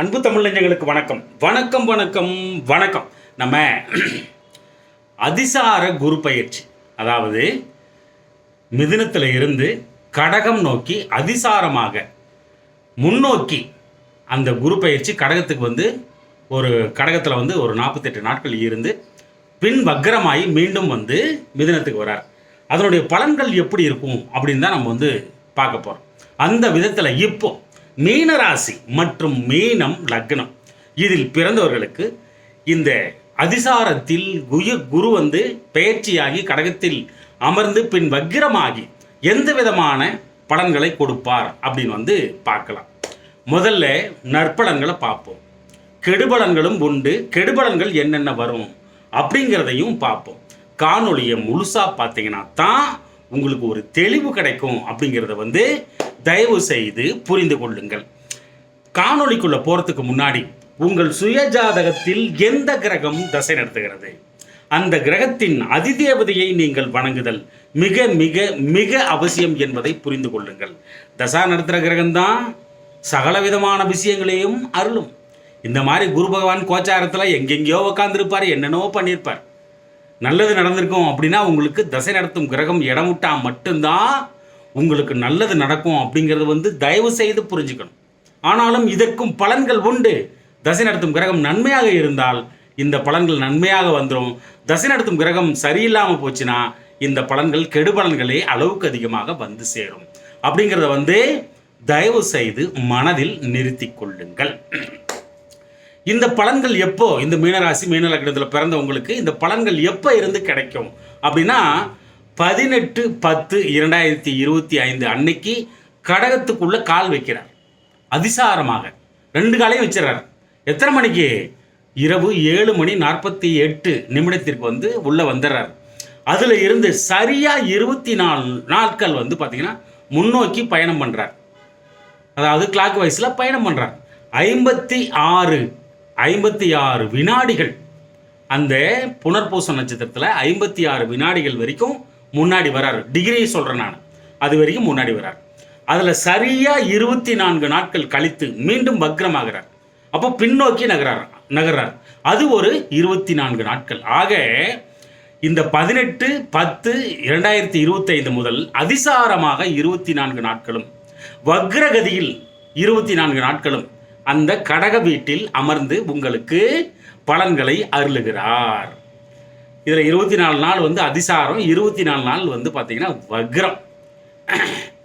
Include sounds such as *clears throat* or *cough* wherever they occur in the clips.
அன்பு தமிழ் வணக்கம். வணக்கம் வணக்கம் வணக்கம். நம்ம அதிசார குரு பயிற்சி. அதாவது மிதுனத்தில் இருந்து கடகம் நோக்கி அதிசாரமாக முன்னோக்கி அந்த குரு பயிற்சி கடகத்துக்கு வந்து ஒரு கடகத்தில் வந்து ஒரு நாற்பத்தெட்டு நாட்கள் இருந்து பின் வக்கரமாகி மீண்டும் வந்து மிதுனத்துக்கு வரார். அதனுடைய பலன்கள் எப்படி இருக்கும் அப்படின்னு தான் நம்ம வந்து பார்க்க போகிறோம் அந்த விதத்தில் இப்போது மீனராசி மற்றும் மீனம் லக்னம். இதில் பிறந்தவர்களுக்கு இந்த அதிசாரத்தில் குயு குரு வந்து பெயர்ச்சியாகி கடகத்தில் அமர்ந்து பின் வக்கிரமாகி எந்த விதமான பலன்களை கொடுப்பார் அப்படின்னு வந்து பார்க்கலாம். முதல்ல நற்பலன்களை பார்ப்போம். கெடுபலன்களும் உண்டு. கெடுபலன்கள் என்னென்ன வரும் அப்படிங்கிறதையும் பார்ப்போம். காணொளியை முழுசாக பார்த்தீங்கன்னா தான் உங்களுக்கு ஒரு தெளிவு கிடைக்கும் அப்படிங்கிறத வந்து தயவு செய்து புரிந்து கொள்ளுங்கள். காணொளிக்குள்ள போகிறதுக்கு முன்னாடி உங்கள் சுய ஜாதகத்தில் எந்த கிரகம் தசை நடத்துகிறது? அந்த கிரகத்தின் அதிதேவதையை நீங்கள் வணங்குதல் மிக மிக மிக அவசியம் என்பதை புரிந்து கொள்ளுங்கள். தசா நடத்துகிற கிரகம்தான் சகல விதமான விஷயங்களையும் அருளும். இந்த மாதிரி குரு பகவான் கோச்சாரத்தில் எங்கெங்கேயோ உட்காந்துருப்பார் என்னென்னவோ பண்ணியிருப்பார் நல்லது நடந்திருக்கும் அப்படின்னா உங்களுக்கு தசை நடத்தும் கிரகம் இடம் மட்டும்தான் உங்களுக்கு நல்லது நடக்கும் அப்படிங்கிறது வந்து தயவு செய்து புரிஞ்சுக்கணும். ஆனாலும் இதற்கும் பலன்கள் உண்டு. தசை நடத்தும் கிரகம் நன்மையாக இருந்தால் இந்த பலன்கள் நன்மையாக வந்துடும் தசை நடத்தும் கிரகம் சரியில்லாமல் போச்சுன்னா இந்த பலன்கள் கெடுபலன்களே அளவுக்கு அதிகமாக வந்து சேரும். அப்படிங்கிறத வந்து தயவு செய்து மனதில் நிறுத்தி கொள்ளுங்கள். இந்த பலன்கள் எப்போ இந்த மீனராசி மீனலக்கணத்தில் பிறந்தவங்களுக்கு இந்த பலன்கள் எப்போ இருந்து கிடைக்கும்? அப்படின்னா பதினெட்டு பத்து இரண்டாயிரத்தி இருபத்தி ஐந்து அன்னைக்கு கடகத்துக்குள்ள கால் வைக்கிறார். அதிசாரமாக. ரெண்டு காலையும் வச்சிடறார். எத்தனை மணிக்கு? இரவு ஏழு மணி நாற்பத்தி எட்டு நிமிடத்திற்கு வந்து உள்ளே வந்துடுறார். அதில் இருந்து சரியாக இருபத்தி நாலு நாட்கள் வந்து பார்த்திங்கன்னா முன்னோக்கி பயணம் பண்ணுறார் அதாவது கிளாக் வைஸில் பயணம் பண்ணுறார் ஐம்பத்தி ஆறு ஐம்பத்தி ஆறு வினாடிகள். அந்த புனர்பூச நட்சத்திரத்தில் ஐம்பத்தி ஆறு வினாடிகள் வரைக்கும் முன்னாடி வராரு. டிகிரி சொல்கிறேன் நான். அது வரைக்கும் முன்னாடி வரார். அதில் சரியாக இருபத்தி நான்கு நாட்கள் கழித்து மீண்டும் வக்ரமாகிறார். அப்போ பின்னோக்கி நகரார் நகர்றார். அது ஒரு இருபத்தி நான்கு நாட்கள். ஆக இந்த பதினெட்டு பத்து இரண்டாயிரத்தி இருபத்தைந்து முதல் அதிசாரமாக இருபத்தி நான்கு நாட்களும் வக்ரகதியில் இருபத்தி நான்கு நாட்களும் அந்த கடக வீட்டில் அமர்ந்து உங்களுக்கு பலன்களை அருளுகிறார். இதில் இருபத்தி நாலு நாள் வந்து அதிசாரம் இருபத்தி நாலு நாள் வந்து பார்த்தீங்கன்னா வக்ரம்.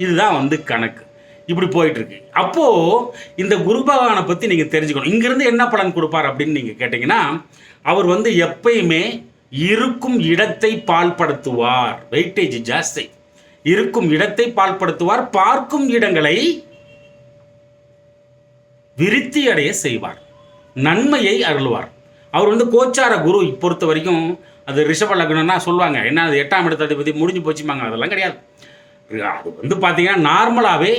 இதுதான் வந்து கணக்கு. இப்படி போயிட்டுருக்கு. அப்போது அப்போ இந்த குரு பகவானை பற்றி நீங்கள் தெரிஞ்சுக்கணும். இங்கிருந்து என்ன பலன் கொடுப்பார் அப்படின்னு நீங்கள் கேட்டிங்கன்னா அவர் வந்து எப்பயுமே இருக்கும் இடத்தை பால்படுத்துவார். வெயிட்டேஜ் ஜாஸ்தி. இருக்கும் இடத்தை பால்படுத்துவார். பார்க்கும் இடங்களை விருத்தி அடைய செய்வார். நன்மையை அருள்வார். அவர் வந்து கோச்சார குரு பொறுத்த வரைக்கும் அது ரிஷப லக்னம்னா சொல்லுவாங்க. என்ன அது எட்டாம் இடத்த அதிபதி முடிஞ்சு போச்சுமாங்க அதெல்லாம் கிடையாது. அது வந்து பார்த்தீங்கன்னா நார்மலாகவே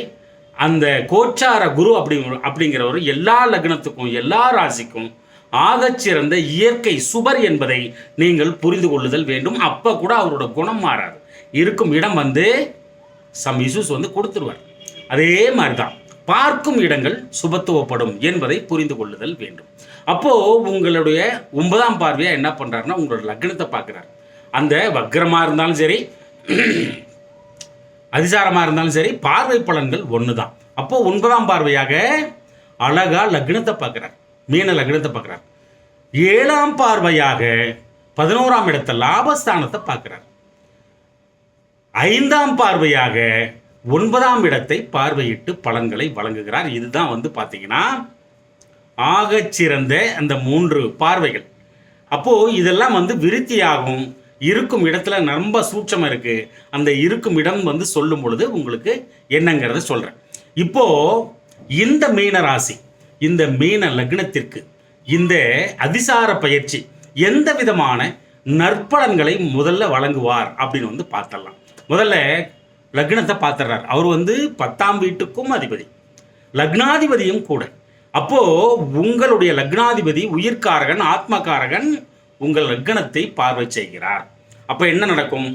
அந்த கோச்சார குரு அப்படி அப்படிங்கிறவர் எல்லா லக்னத்துக்கும் எல்லா ராசிக்கும் ஆகச்சிறந்த இயற்கை சுபர் என்பதை நீங்கள் புரிந்து கொள்ளுதல் வேண்டும். அப்போ கூட அவரோட குணம் மாறாது. இருக்கும் இடம் வந்து சம் இஷ்யூஸ் வந்து கொடுத்துருவார். அதே மாதிரி தான் பார்க்கும் இடங்கள் சுபத்துவப்படும் என்பதை புரிந்து கொள்ளுதல் வேண்டும். அப்போது உங்களுடைய ஒன்பதாம் பார்வையாக என்ன பண்ணுறாருன்னா உங்களோட லக்னத்தை பார்க்குறாரு. அந்த வக்ரமாக இருந்தாலும் சரி *clears throat* அதிசாரமாக இருந்தாலும் சரி பார்வை பலன்கள் ஒன்று தான் அப்போது ஒன்பதாம் பார்வையாக அழகா லக்னத்தை பார்க்குறார். மீன லக்னத்தை பார்க்குறார். ஏழாம் பார்வையாக பதினோராம் இடத்தை லாபஸ்தானத்தை பார்க்குறார். ஐந்தாம் பார்வையாக ஒன்பதாம் இடத்தை பார்வையிட்டு பலன்களை வழங்குகிறார். இதுதான் வந்து பார்த்தீங்கன்னா ஆகச்சிறந்த அந்த மூன்று பார்வைகள். அப்போது இதெல்லாம் வந்து விருத்தியாகும் இருக்கும் இடத்துல ரொம்ப சூட்சமாக இருக்குது அந்த இருக்கும் இடம் வந்து சொல்லும் பொழுது உங்களுக்கு என்னங்கிறத சொல்கிறேன் இப்போது இந்த மீன ராசி இந்த மீன லக்னத்திற்கு இந்த அதிசார பயிற்சி எந்த விதமான நற்பலன்களை முதல்ல வழங்குவார் அப்படின்னு வந்து பார்த்தலாம் முதல்ல லக்னத்தை பார்த்துடுறார் அவர் வந்து பத்தாம் வீட்டுக்கும் அதிபதி. லக்னாதிபதியும் கூட. அப்போ உங்களுடைய லக்னாதிபதி உயிர்காரகன் ஆத்மகாரகன் உங்கள் லக்னத்தை பார்வை செய்கிறார். அப்போ என்ன நடக்கும்?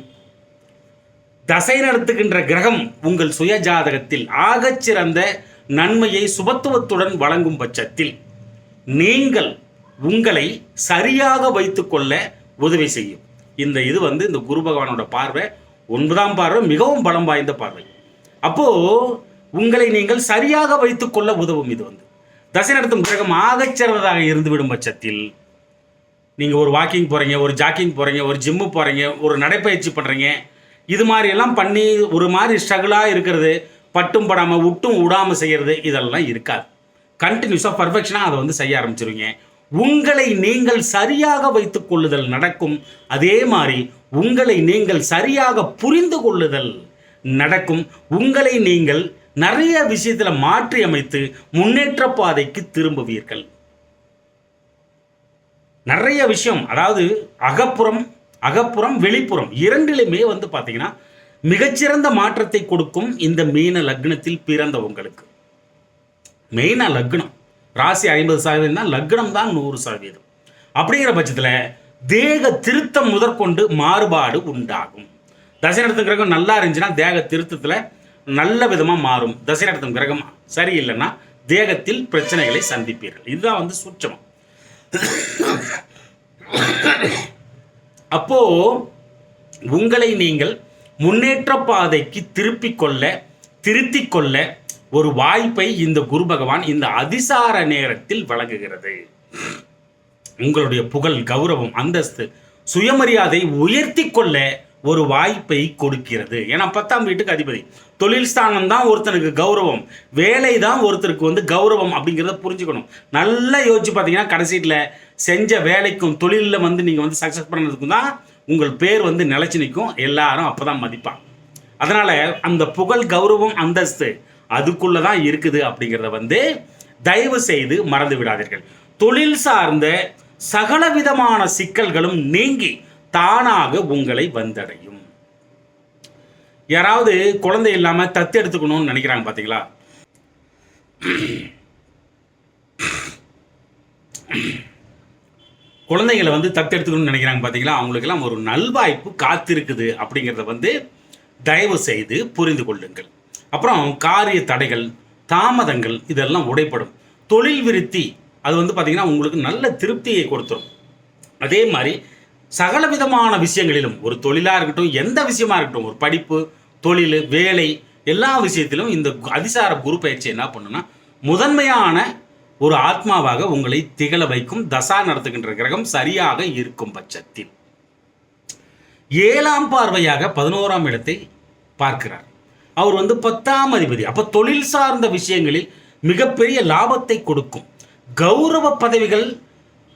தசை நடத்துகின்ற கிரகம் உங்கள் சுய ஜாதகத்தில் ஆகச்சிறந்த நன்மையை சுபத்துவத்துடன் வழங்கும் பட்சத்தில் நீங்கள் உங்களை சரியாக வைத்துக்கொள்ள உதவி செய்யும். இந்த இது வந்து இந்த குரு பகவானோட பார்வை ஒன்பதாம் பார்வை மிகவும் பலம் வாய்ந்த பார்வை. அப்போ உங்களை நீங்கள் சரியாக வைத்துக்கொள்ள உதவும் இது வந்து. தசை நடத்தும் கிரகம் ஆகச்சிறந்ததாக இருந்துவிடும் பட்சத்தில் நீங்கள் ஒரு வாக்கிங் போகிறீங்க ஒரு ஜாக்கிங் போகிறீங்க ஒரு ஜிம்மு போகிறீங்க ஒரு நடைப்பயிற்சி பண்ணுறீங்க இது மாதிரி எல்லாம் பண்ணி ஒரு மாதிரி ஸ்ட்ரகிளாக இருக்கிறது பட்டும் படாமல் விட்டும் விடாமல் செய்கிறது இதெல்லாம் இருக்காது. கண்டினியூஸாக பர்ஃபெக்ஷனாக அதை வந்து செய்ய ஆரம்பிச்சிருவீங்க. உங்களை நீங்கள் சரியாக வைத்து கொள்ளுதல் நடக்கும். அதே மாதிரி உங்களை நீங்கள் சரியாக புரிந்து கொள்ளுதல் நடக்கும். உங்களை நீங்கள் நிறைய விஷயத்தில் மாற்றி அமைத்து முன்னேற்ற பாதைக்கு திரும்புவீர்கள். நிறைய விஷயம் அதாவது அகப்புறம் அகப்புறம் வெளிப்புறம் இரண்டிலுமே வந்து பார்த்தீங்கன்னா மிகச்சிறந்த மாற்றத்தை கொடுக்கும் இந்த மீன லக்னத்தில் பிறந்த உங்களுக்கு. மெயினாக லக்னம். ராசி ஐம்பது சதவீதம் தான் லக்னம் தான் நூறு சதவீதம். அப்படிங்கிற பட்சத்தில் தேக திருத்தம் முதற்கொண்டு மாறுபாடு உண்டாகும். தசை நடத்தும் கிரகம் நல்லா இருந்துச்சுன்னா தேக திருத்தத்தில் நல்ல விதமாக மாறும். தசை நடத்தும் கிரகம் சரியில்லைன்னா தேகத்தில் பிரச்சனைகளை சந்திப்பீர்கள். இதுதான் வந்து சூட்சமம். அப்போ உங்களை நீங்கள் முன்னேற்ற பாதைக்கு திருப்பிக் கொள்ள திருத்திக் கொள்ள ஒரு வாய்ப்பை இந்த குரு பகவான் இந்த அதிசார நேரத்தில் வழங்குகிறது. உங்களுடைய புகழ் கௌரவம் அந்தஸ்து சுயமரியாதை உயர்த்தி கொள்ள ஒரு வாய்ப்பை கொடுக்கிறது. ஏன்னா பத்தாம் வீட்டுக்கு அதிபதி. தொழில் ஸ்தானம் தான் ஒருத்தனுக்கு கௌரவம். வேலை தான் ஒருத்தருக்கு வந்து கௌரவம் அப்படிங்கிறத புரிஞ்சுக்கணும். நல்லா யோசிச்சு பார்த்தீங்கன்னா கடைசியில் செஞ்ச வேலைக்கும் தொழிலில் வந்து நீங்கள் வந்து சக்ஸஸ் பண்ணதுக்கும் தான் உங்கள் பேர் வந்து நிலச்சி நிற்கும். எல்லாரும் அப்போ தான் மதிப்பாங்க. அதனால் அந்த புகழ் கௌரவம் அந்தஸ்து அதுக்குள்ளே தான் இருக்குது அப்படிங்கிறத வந்து தயவு செய்து மறந்து விடாதீர்கள். தொழில் சார்ந்த சகல விதமான சிக்கல்களும் நீங்கி தானாக உங்களை வந்தடையும். யாராவது குழந்தை இல்லாமல் தத்து எடுத்துக்கணும்னு நினைக்கிறாங்க பார்த்தீங்களா குழந்தைங்களை வந்து தத்தெடுத்துக்கணும்னு நினைக்கிறாங்க பார்த்தீங்களா அவங்களுக்கெல்லாம் ஒரு நல்வாய்ப்பு காத்திருக்குது அப்படிங்கிறத வந்து தயவு செய்து புரிந்து கொள்ளுங்கள். அப்புறம் காரிய தடைகள் தாமதங்கள் இதெல்லாம் உடைப்படும் தொழில் விருத்தி அது வந்து பார்த்திங்கன்னா உங்களுக்கு நல்ல திருப்தியை கொடுத்துரும். அதே மாதிரி சகல விதமான விஷயங்களிலும் ஒரு தொழிலாக இருக்கட்டும் எந்த விஷயமா இருக்கட்டும் ஒரு படிப்பு தொழில் வேலை எல்லா விஷயத்திலும் இந்த அதிசார குரு பயிற்சி என்ன பண்ணுன்னா முதன்மையான ஒரு ஆத்மாவாக உங்களை திகழ வைக்கும் தசா நடத்துகின்ற கிரகம் சரியாக இருக்கும் பட்சத்தில். ஏழாம் பார்வையாக பதினோராம் இடத்தை பார்க்கிறார். அவர் வந்து பத்தாம் அதிபதி. அப்போ தொழில் சார்ந்த விஷயங்களில் மிகப்பெரிய லாபத்தை கொடுக்கும். கௌரவ பதவிகள்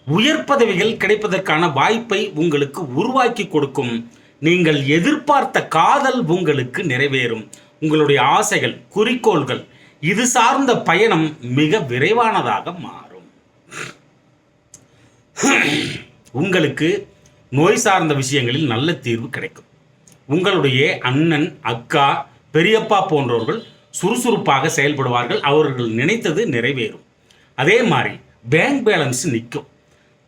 உயர் பதவிகள் கிடைப்பதற்கான வாய்ப்பை உங்களுக்கு உருவாக்கி கொடுக்கும். நீங்கள் எதிர்பார்த்த காதல் உங்களுக்கு நிறைவேறும். உங்களுடைய ஆசைகள் குறிக்கோள்கள் இது சார்ந்த பயணம் மிக விரைவானதாக மாறும். உங்களுக்கு நோய் சார்ந்த விஷயங்களில் நல்ல தீர்வு கிடைக்கும். உங்களுடைய அண்ணன் அக்கா பெரியப்பா போன்றவர்கள் சுறுசுறுப்பாக செயல்படுவார்கள். அவர்கள் நினைத்தது நிறைவேறும். அதே மாதிரி பேங்க் பேலன்ஸ் நிற்கும்.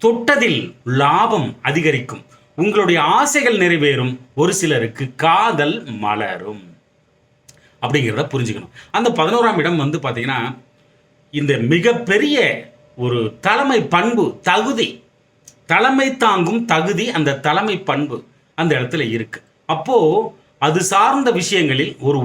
தொட்டதில் லாபம் அதிகரிக்கும். உங்களுடைய ஆசைகள் நிறைவேறும். ஒரு சிலருக்கு காதல் மலரும். அப்படிங்கிறத புரிஞ்சுக்கணும். அந்த பதினோராம் இடம் வந்து பார்த்தீங்கன்னா இந்த மிகப்பெரிய ஒரு தலைமை பண்பு தகுதி. தலைமை தாங்கும் தகுதி அந்த தலைமை பண்பு அந்த இடத்துல இருக்கு. அப்போது அது சார்ந்த விஷயங்களில் ஒரு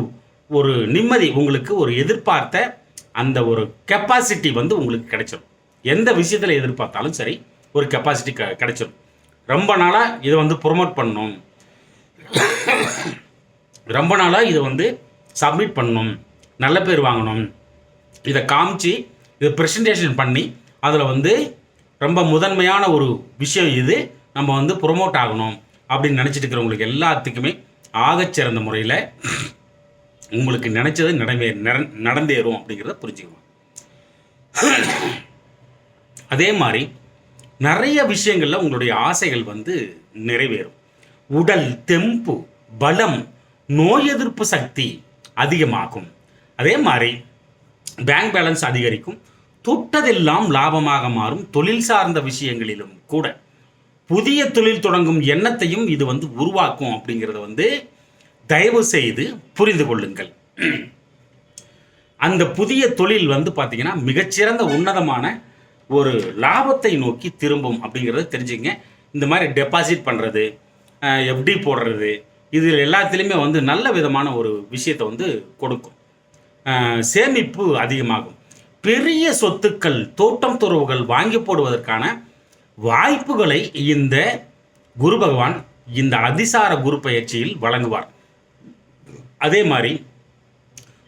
ஒரு நிம்மதி உங்களுக்கு ஒரு எதிர்பார்த்த அந்த ஒரு கெப்பாசிட்டி வந்து உங்களுக்கு கிடைச்சிடும் எந்த விஷயத்தில் எதிர்பார்த்தாலும் சரி ஒரு கெப்பாசிட்டி க கிடைச்சிடும் ரொம்ப நாளாக இதை வந்து ப்ரொமோட் பண்ணணும் ரொம்ப நாளாக இதை வந்து சப்மிட் பண்ணணும் நல்ல பேர் வாங்கணும். இதை காமிச்சு இதை ப்ரெசன்டேஷன் பண்ணி அதில் வந்து ரொம்ப முதன்மையான ஒரு விஷயம் இது நம்ம வந்து ப்ரொமோட் ஆகணும் அப்படின்னு நினச்சிட்டு இருக்கிறவங்களுக்கு எல்லாத்துக்குமே ஆகச்சிறந்த முறையில் உங்களுக்கு நினச்சது நடமே நடந்தேறும் அப்படிங்கிறத புரிஞ்சுக்கணும். அதே மாதிரி நிறைய விஷயங்களில் உங்களுடைய ஆசைகள் வந்து நிறைவேறும். உடல் தெம்பு பலம் நோய் எதிர்ப்பு சக்தி அதிகமாகும். அதே மாதிரி பேங்க் பேலன்ஸ் அதிகரிக்கும். தொட்டதெல்லாம் லாபமாக மாறும். தொழில் சார்ந்த விஷயங்களிலும் கூட. புதிய தொழில் தொடங்கும் எண்ணத்தையும் இது வந்து உருவாக்கும் அப்படிங்கிறத வந்து தயவு செய்து புரிந்து கொள்ளுங்கள். அந்த புதிய தொழில் வந்து பார்த்தீங்கன்னா மிகச்சிறந்த உன்னதமான ஒரு லாபத்தை நோக்கி திரும்பும் அப்படிங்கிறத தெரிஞ்சுங்க. இந்த மாதிரி டெபாசிட் பண்ணுறது எஃப்டி போடுறது இதில் எல்லாத்துலேயுமே வந்து நல்ல விதமான ஒரு விஷயத்தை வந்து கொடுக்கும். சேமிப்பு அதிகமாகும். பெரிய சொத்துக்கள் தோட்டம் துறவுகள் வாங்கி போடுவதற்கான வாய்ப்புகளை இந்த குரு பகவான் இந்த அதிசார குரு பயிற்சியில் வழங்குவார். அதே மாதிரி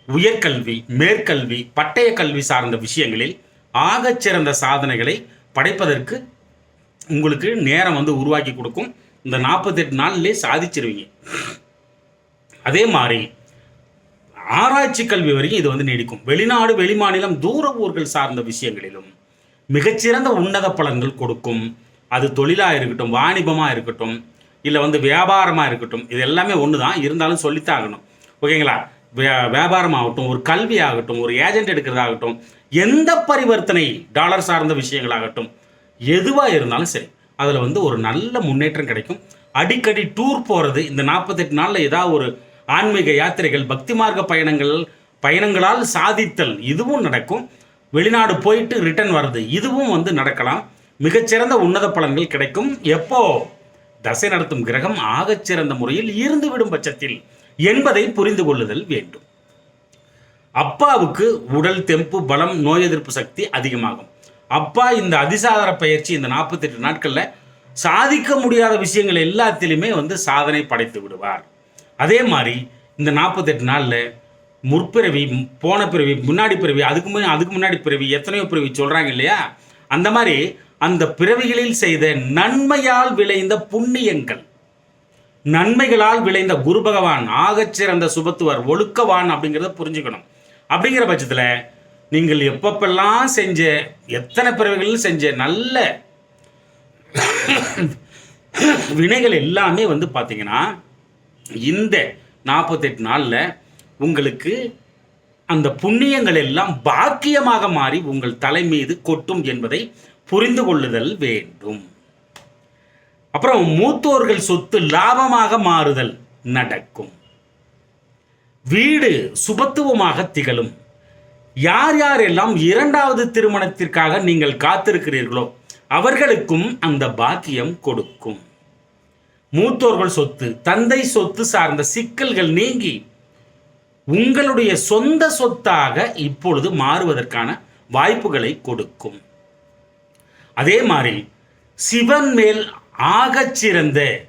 உயர்கல்வி மேற்கல்வி பட்டய கல்வி சார்ந்த விஷயங்களில் ஆகச்சிறந்த சாதனைகளை படைப்பதற்கு உங்களுக்கு நேரம் வந்து உருவாக்கி கொடுக்கும். இந்த நாற்பத்தெட்டு நாள்லேயே சாதிச்சிருவீங்க. அதே மாதிரி ஆராய்ச்சி கல்வி வரைக்கும் இது வந்து நீடிக்கும். வெளிநாடு வெளிமாநிலம் தூர ஊர்கள் சார்ந்த விஷயங்களிலும் மிகச்சிறந்த உன்னத பலன்கள் கொடுக்கும். அது தொழிலாக இருக்கட்டும் வாணிபமாக இருக்கட்டும் இல்லை வந்து வியாபாரமாக இருக்கட்டும் இது எல்லாமே ஒன்று தான் இருந்தாலும் சொல்லித்தான் ஆகணும் ஓகேங்களா? வே வியாபாரம் ஆகட்டும் ஒரு கல்வி ஆகட்டும் ஒரு ஏஜென்ட் எடுக்கிறதாகட்டும் எந்த பரிவர்த்தனை டாலர் சார்ந்த விஷயங்களாகட்டும் எதுவாக இருந்தாலும் சரி அதில் வந்து ஒரு நல்ல முன்னேற்றம் கிடைக்கும். அடிக்கடி டூர் போகிறது இந்த நாற்பத்தெட்டு நாளில் ஏதாவது ஒரு ஆன்மீக யாத்திரைகள் பக்தி மார்க்க பயணங்கள் பயணங்களால் சாதித்தல் இதுவும் நடக்கும். வெளிநாடு போயிட்டு ரிட்டர்ன் வர்றது. இதுவும் வந்து நடக்கலாம். மிகச்சிறந்த உன்னத பலன்கள் கிடைக்கும். எப்போ? தசை நடத்தும் கிரகம் ஆகச்சிறந்த முறையில் இருந்து விடும் பட்சத்தில் என்பதை புரிந்து கொள்ளுதல் வேண்டும். அப்பாவுக்கு உடல் தெம்பு பலம் நோய் எதிர்ப்பு சக்தி அதிகமாகும். அப்பா இந்த அதிசாதார பயிற்சி இந்த நாற்பத்தெட்டு நாட்களில் சாதிக்க முடியாத விஷயங்கள் எல்லாத்திலையுமே வந்து சாதனை படைத்து விடுவார். அதே மாதிரி இந்த நாற்பத்தெட்டு நாளில் முற்பிறவி போன பிறவி முன்னாடி பிறவி அதுக்கு முன்னாடி அதுக்கு முன்னாடி பிறவி எத்தனையோ பிறவி சொல்கிறாங்க இல்லையா? அந்த மாதிரி அந்த பிறவிகளில் செய்த நன்மையால் விளைந்த புண்ணியங்கள். நன்மைகளால் விளைந்த குரு பகவான் ஆகச்சிறந்த சுபத்துவர் ஒழுக்கவான் அப்படிங்கிறத புரிஞ்சுக்கணும். அப்படிங்கிற பட்சத்தில் நீங்கள் எப்பப்பெல்லாம் செஞ்ச எத்தனை பிறவிகளில் செஞ்ச நல்ல வினைகள் எல்லாமே வந்து பார்த்தீங்கன்னா இந்த நாற்பத்தெட்டு நாளில் உங்களுக்கு அந்த புண்ணியங்கள் எல்லாம் பாக்கியமாக மாறி உங்கள் தலை மீது கொட்டும் என்பதை புரிந்து கொள்ளுதல் வேண்டும். அப்புறம் மூத்தோர்கள் சொத்து லாபமாக மாறுதல் நடக்கும். வீடு சுபத்துவமாக திகழும். யார் யாரெல்லாம் இரண்டாவது திருமணத்திற்காக நீங்கள் காத்திருக்கிறீர்களோ அவர்களுக்கும் அந்த பாக்கியம் கொடுக்கும். மூத்தோர்கள் சொத்து தந்தை சொத்து சார்ந்த சிக்கல்கள் நீங்கி உங்களுடைய சொந்த சொத்தாக இப்பொழுது மாறுவதற்கான வாய்ப்புகளை கொடுக்கும். அதே மாதிரி சிவன் மேல் ஆகச்சிறந்த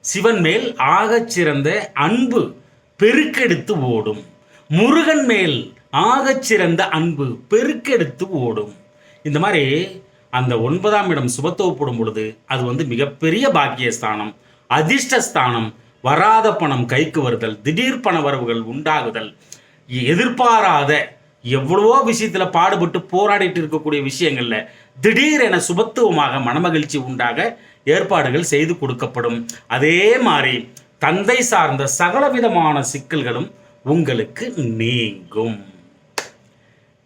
சிவன் மேல் ஆகச்சிறந்த அன்பு பெருக்கெடுத்து ஓடும். முருகன் மேல் ஆகச்சிறந்த அன்பு பெருக்கெடுத்து ஓடும். இந்த மாதிரி அந்த ஒன்பதாம் இடம் சுபத்துவப்படும் பொழுது அது வந்து மிகப்பெரிய பாக்கியஸ்தானம் அதிர்ஷ்டஸ்தானம் வராத பணம் கைக்கு வருதல் திடீர் பண வரவுகள் உண்டாகுதல். எதிர்பாராத எவ்வளவோ விஷயத்தில் பாடுபட்டு போராடிட்டு இருக்கக்கூடிய விஷயங்கள்ல திடீரென சுபத்துவமாக மனமகிழ்ச்சி உண்டாக ஏற்பாடுகள் செய்து கொடுக்கப்படும். அதே மாதிரி தந்தை சார்ந்த சகலவிதமான சிக்கல்களும் உங்களுக்கு நீங்கும்.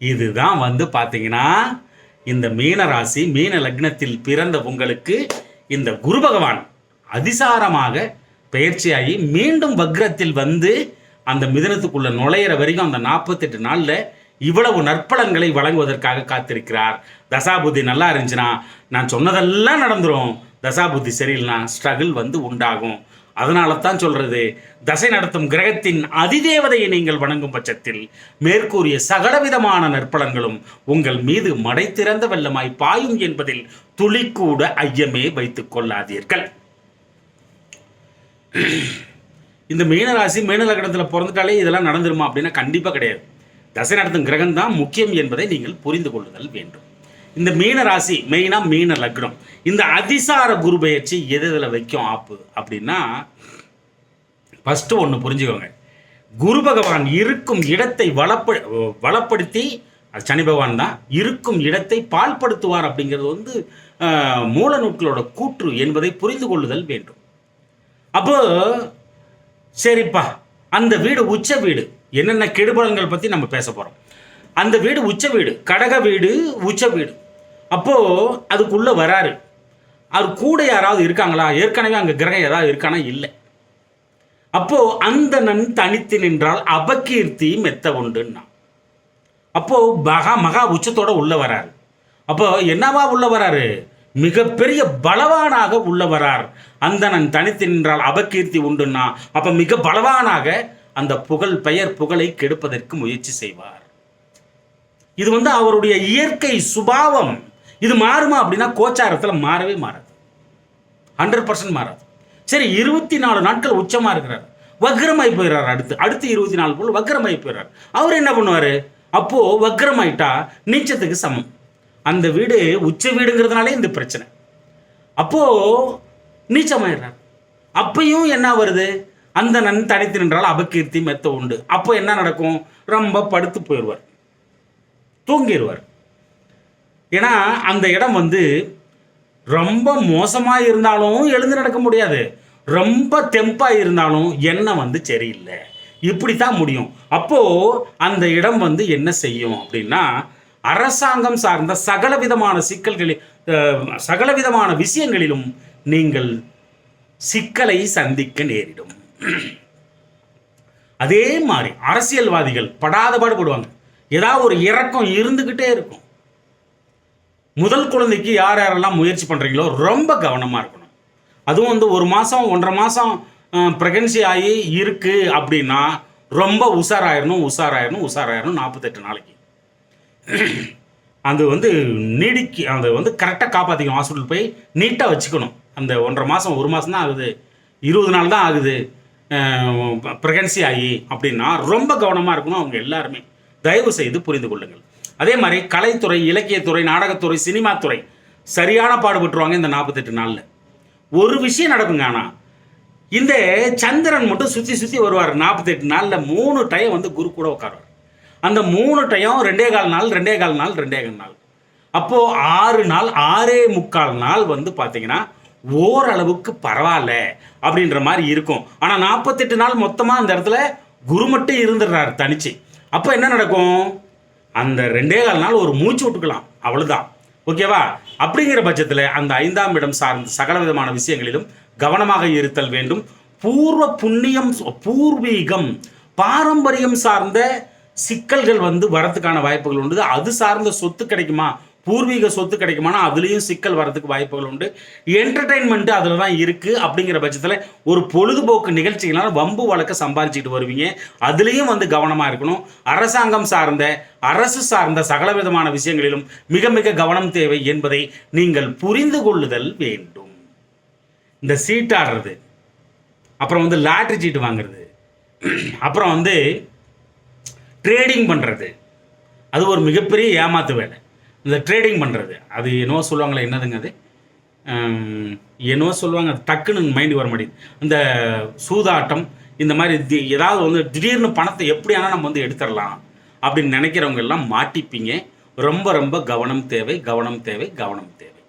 இதுதான் வந்து பார்த்தீங்கன்னா இந்த மீன ராசி மீன லக்னத்தில் பிறந்த உங்களுக்கு இந்த குரு பகவான் அதிசாரமாக பயிற்சியாகி மீண்டும் வக்ரத்தில் வந்து அந்த மிதனத்துக்குள்ள நுழையிற வரைக்கும் அந்த நாற்பத்தெட்டு நாளில் இவ்வளவு நற்பலன்களை வழங்குவதற்காக காத்திருக்கிறார். தசாபுத்தி நல்லா இருந்துச்சுன்னா நான் சொன்னதெல்லாம் நடந்துரும். தசாபுத்தி சரியில்லைனா ஸ்ட்ரகிள் வந்து உண்டாகும். அதனால தான் சொல்றது தசை நடத்தும் கிரகத்தின் அதிதேவதையை நீங்கள் வணங்கும் பட்சத்தில் மேற்கூறிய சகலவிதமான நற்பலன்களும் உங்கள் மீது மடை திறந்த வெள்ளமாய் பாயும் என்பதில் துளிக்கூட ஐயமே வைத்துக் கொள்ளாதீர்கள். *clears throat* இந்த மீனராசி மீன லக்னத்தில் பிறந்துட்டாலே இதெல்லாம் நடந்துருமா அப்படின்னா கண்டிப்பாக கிடையாது. தசை நடத்தும் கிரகம் தான் முக்கியம் என்பதை நீங்கள் புரிந்து கொள்ளுதல் வேண்டும். இந்த மீன ராசி மெயினாக மீன லக்னம். இந்த அதிசார குரு பயிற்சி எது இதில் வைக்கும் ஆப்பு அப்படின்னா ஃபஸ்ட்டு ஒன்று புரிஞ்சுக்கோங்க. குரு பகவான் இருக்கும் இடத்தை வளப்ப வளப்படுத்தி அது சனி பகவான் தான் இருக்கும் இடத்தை பால்படுத்துவார் அப்படிங்கிறது வந்து மூல நூட்களோட கூற்று என்பதை புரிந்து கொள்ளுதல் வேண்டும். அப்போ சரிப்பா. அந்த வீடு உச்ச வீடு. என்னென்ன கெடுபலங்கள் பற்றி நம்ம பேச போகிறோம் அந்த வீடு உச்ச வீடு. கடக வீடு உச்ச வீடு. அப்போது அதுக்குள்ளே வராரு. அது கூட யாராவது இருக்காங்களா? ஏற்கனவே அங்கே கிரகம் ஏதாவது இருக்கானா? இல்லை. அப்போது அந்த நன் தனித்து நின்றால் அபகீர்த்தி மெத்த உண்டுன்னா. அப்போது மகா மகா உச்சத்தோட உள்ளே வராரு. அப்போ என்னவா உள்ளே வராரு? மிகப்பெரிய பலவானாக உள்ளவரார். அந்தணன் தனித்து நின்றால் அபகீர்த்தி உண்டுன்னா அப்ப மிக பலவானாக அந்த புகழ் பெயர் புகழை கெடுப்பதற்கு முயற்சி செய்வார். இது வந்து அவருடைய இயற்கை சுபாவம். இது மாறுமா அப்படின்னா கோச்சாரத்தில் மாறவே மாறாது. ஹண்ட்ரட் பர்சன்ட் மாறாது. சரி இருபத்தி நாலு நாட்கள் உச்சமாக இருக்கிறார். வக்ரமாய் போயிடுறார் அடுத்து. அடுத்து இருபத்தி நாலு பொருள் வக்ரமாய் போயிடுறார் அவர் என்ன பண்ணுவார்? அப்போது வக்ரமாயிட்டா நீச்சத்துக்கு சமம். அந்த வீடு உச்ச வீடுங்கிறதுனாலே இந்த பிரச்சனை. அப்போ நீச்சமாயிடுறார் அப்பையும் என்ன வருது? அந்த நன் தடைத்து நின்றால் அபகீர்த்தி மெத்த உண்டு. அப்போ என்ன நடக்கும்? ரொம்ப படுத்து போயிடுவார். தூங்கிடுவார். ஏன்னா அந்த இடம் வந்து ரொம்ப மோசமாக இருந்தாலும் எழுந்து நடக்க முடியாது. ரொம்ப தெம்பாக இருந்தாலும் எண்ணம் வந்து சரியில்லை. இப்படி தான் முடியும். அப்போது அந்த இடம் வந்து என்ன செய்யும் அப்படின்னா அரசாங்கம் சார்ந்த சகல விதமான சிக்கல்களில் அஹ், சகல விதமான விஷயங்களிலும் நீங்கள் சிக்கலை சந்திக்க நேரிடும். அதே மாதிரி அரசியல்வாதிகள் படாத பாடுபடுவாங்க. ஏதாவது ஒரு இறக்கம் இருந்துக்கிட்டே இருக்கும். முதல் குழந்தைக்கு யார் யாரெல்லாம் முயற்சி பண்ணுறீங்களோ ரொம்ப கவனமாக இருக்கணும். அதுவும் வந்து ஒரு மாதம் ஒன்றரை மாதம் ப்ரெக்னன்சி ஆகி இருக்குது அப்படின்னா ரொம்ப உஷாராயிரணும் உஷாராயிரணும் உஷாராயிரணும் நாற்பத்தெட்டு நாளைக்கு. அது வந்து நீடிக்கு அதை வந்து கரெக்டாக காப்பாற்றிக்கணும் ஹாஸ்பிட்டல் போய் நீட்டாக வச்சுக்கணும். அந்த ஒன்றரை மாதம் ஒரு மாதம் தான் ஆகுது. இருபது நாள் தான் ஆகுது. ப்ரெகன்சி ஆகி அப்படின்னா ரொம்ப கவனமாக இருக்கணும் அவங்க எல்லாருமே. தயவு செய்து புரிந்து கொள்ளுங்கள். அதே மாதிரி கலைத்துறை இலக்கியத்துறை நாடகத்துறை சினிமாத்துறை சரியான பாடுபட்டுருவாங்க இந்த நாற்பத்தெட்டு நாளில். ஒரு விஷயம் நடக்குங்க ஆனால் இந்த சந்திரன் மட்டும் சுற்றி சுற்றி வருவார். நாற்பத்தெட்டு நாளில் மூணு டைம் வந்து குரு கூட உட்காருவார். அந்த மூணு டைம் ரெண்டே கால் நாள் ரெண்டே கால் நாள் ரெண்டே கால் நாள். அப்போது ஆறு நாள் ஆறே முக்கால் நாள் வந்து பார்த்தீங்கன்னா ஓரளவுக்கு பரவாயில்ல அப்படின்ற மாதிரி இருக்கும். ஆனால் நாற்பத்தெட்டு நாள் மொத்தமாக அந்த இடத்துல குரு மட்டும் இருந்துடுறாரு தனிச்சு. அப்போ என்ன நடக்கும்? அந்த ரெண்டே கால் நாள் ஒரு மூச்சு விட்டுக்கலாம். அவ்வளோதான் ஓகேவா? அப்படிங்கிற பட்சத்தில் அந்த ஐந்தாம் இடம் சார்ந்த சகல விதமான விஷயங்களிலும் கவனமாக இருத்தல் வேண்டும். பூர்வ புண்ணியம் பூர்வீகம் பாரம்பரியம் சார்ந்த சிக்கல்கள் வந்து வரத்துக்கான வாய்ப்புகள் உண்டு. அது சார்ந்த சொத்து கிடைக்குமா? பூர்வீக சொத்து கிடைக்குமானா அதுலேயும் சிக்கல் வரதுக்கு வாய்ப்புகள் உண்டு. என்டர்டெயின்மெண்ட்டு அதில் தான் இருக்குது அப்படிங்கிற பட்சத்தில் ஒரு பொழுதுபோக்கு நிகழ்ச்சிகளால் வம்பு வழக்க சம்பாதிச்சுட்டு வருவீங்க. அதுலேயும் வந்து கவனமாக இருக்கணும். அரசாங்கம் சார்ந்த அரசு சார்ந்த சகல விதமான விஷயங்களிலும் மிக மிக கவனம் தேவை என்பதை நீங்கள் புரிந்து கொள்ளுதல் வேண்டும். இந்த சீட்டாடுறது அப்புறம் வந்து லாட்ரி சீட்டு வாங்குறது அப்புறம் வந்து ட்ரேடிங் பண்ணுறது அது ஒரு மிகப்பெரிய ஏமாத்து வேலை. இந்த ட்ரேடிங் பண்ணுறது அது என்னவோ சொல்லுவாங்களே என்னதுங்க அது? என்னவோ சொல்லுவாங்க அது டக்குன்னு மைண்டு வர மாட்டேங்குது. இந்த சூதாட்டம் இந்த மாதிரி தி- ஏதாவது வந்து திடீர்னு பணத்தை எப்படியானா நம்ம வந்து எடுத்துடலாம் அப்படின்னு நினைக்கிறவங்க எல்லாம் மாட்டிப்பீங்க. ரொம்ப ரொம்ப கவனம் தேவை கவனம் தேவை கவனம் தேவை.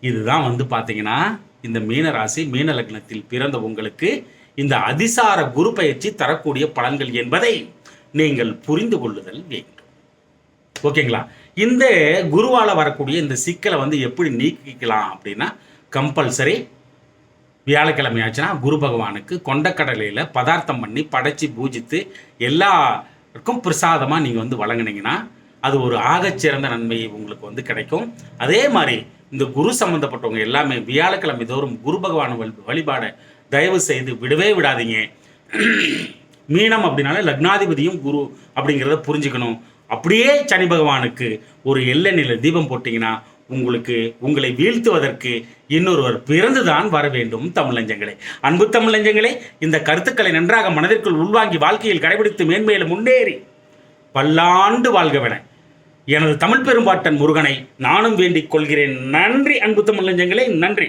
இதுதான் வந்து பார்த்தீங்கன்னா இந்த மீன ராசி மீன லக்னத்தில் பிறந்த உங்களுக்கு இந்த அதிசார குரு பயிற்சி தரக்கூடிய பலன்கள் என்பதை நீங்கள் புரிந்து கொள்ளுதல் வேண்டும். ஓகேங்களா? இந்த குருவால வரக்கூடிய இந்த சிக்கலை வந்து எப்படி நீக்கிக்கலாம் அப்படின்னா கம்பல்சரி வியாழக்கிழமை ஆச்சுன்னா குரு பகவானுக்கு கொண்டக்கடலையில் பதார்த்தம் பண்ணி படைச்சி பூஜித்து எல்லாருக்கும் பிரசாதமாக நீங்கள் வந்து வழங்கினீங்கன்னா அது ஒரு ஆகச்சிறந்த நன்மை உங்களுக்கு வந்து கிடைக்கும். அதே மாதிரி இந்த குரு சம்பந்தப்பட்டவங்க எல்லாமே வியாழக்கிழமை தோறும் குரு பகவான் வழி- வழிபாடை தயவு செய்து விடவே விடாதீங்க. மீனம் அப்படின்னாலே லக்னாதிபதியும் குரு அப்படிங்கிறத புரிஞ்சுக்கணும். அப்படியே சனி பகவானுக்கு ஒரு எள்ளெண்ணில தீபம் போட்டிங்கன்னா உங்களுக்கு உங்களை வீழ்த்துவதற்கு இன்னொருவர் பிறந்துதான் வர வேண்டும் தமிழஞ்சங்களே அன்பு தமிழஞ்சங்களே இந்த கருத்துக்களை நன்றாக மனதிற்குள் உள்வாங்கி வாழ்க்கையில் கடைபிடித்து மேன்மேலும் முன்னேறி பல்லாண்டு வாழ்கவென எனது தமிழ் பெரும்பாட்டன் முருகனை நானும் வேண்டிக் கொள்கிறேன். நன்றி அன்பு தமிழஞ்சங்களே நன்றி.